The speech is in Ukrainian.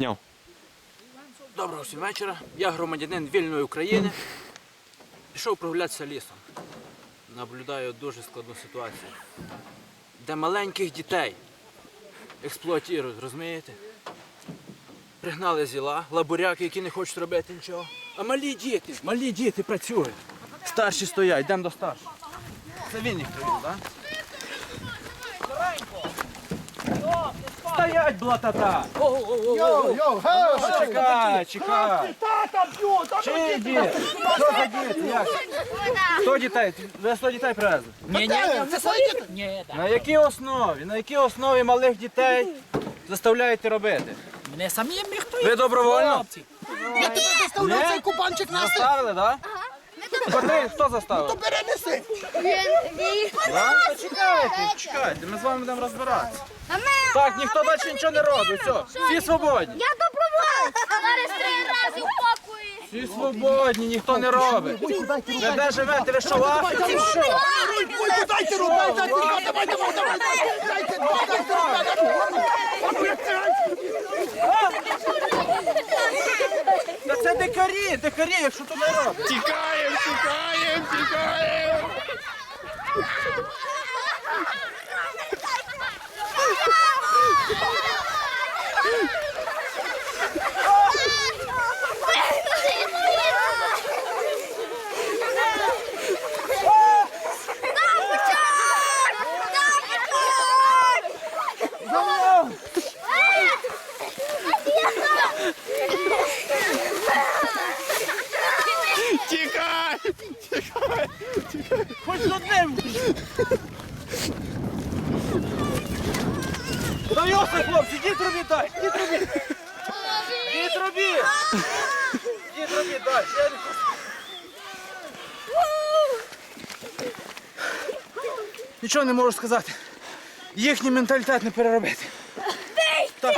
Дня. Доброго всім вечора. Я громадянин вільної України. Пішов прогулятися лісом. Наблюдаю дуже складну ситуацію, де маленьких дітей експлуатують, розумієте? Пригнали зіла, лабуряки, які не хочуть робити нічого. А малі діти, малі діти працюють. Старші стоять, йдемо до старших. Це він їх привів, так? Стоять, блатата! Йоу, йоу, га! Чекай, чекай! Тата б'ю, та Чи діти? Що за діти? Як? Сто дітей? Ви 100 дітей привезли? Ні, ні, це свої діти. Ні, так. На якій основі? На якій основі малих дітей заставляєте робити? Не самі міг хто Ви добровольно? Хлопці. Я тебе заставляв цей кубанчик нести. Заставили, так? Котрий? Хто заставив? Перенеси. Чекайте, чекайте, ми з вами будемо розбиратися. Так, ніхто далі нічого не робить, все, всі свободні. Я доброволець! Зараз три рази упакую. Всі свободні, ніхто не робить. Ви де живете? Ви що, в Африці? Що? Дайте руку, дайте руку. Дайте руку, дайте руку. А ну як циганський. Та це дикарі, дикарі, якщо то не робить. Тікаємо, тікаємо, тікаємо. Хоч з одним. Дайося, хлопці, діть робіть далі, діть робіть. Діть робіть. Діть робіть далі. Я не хочу. Нічого не можу сказати. Їхній менталітет не переробити. Так,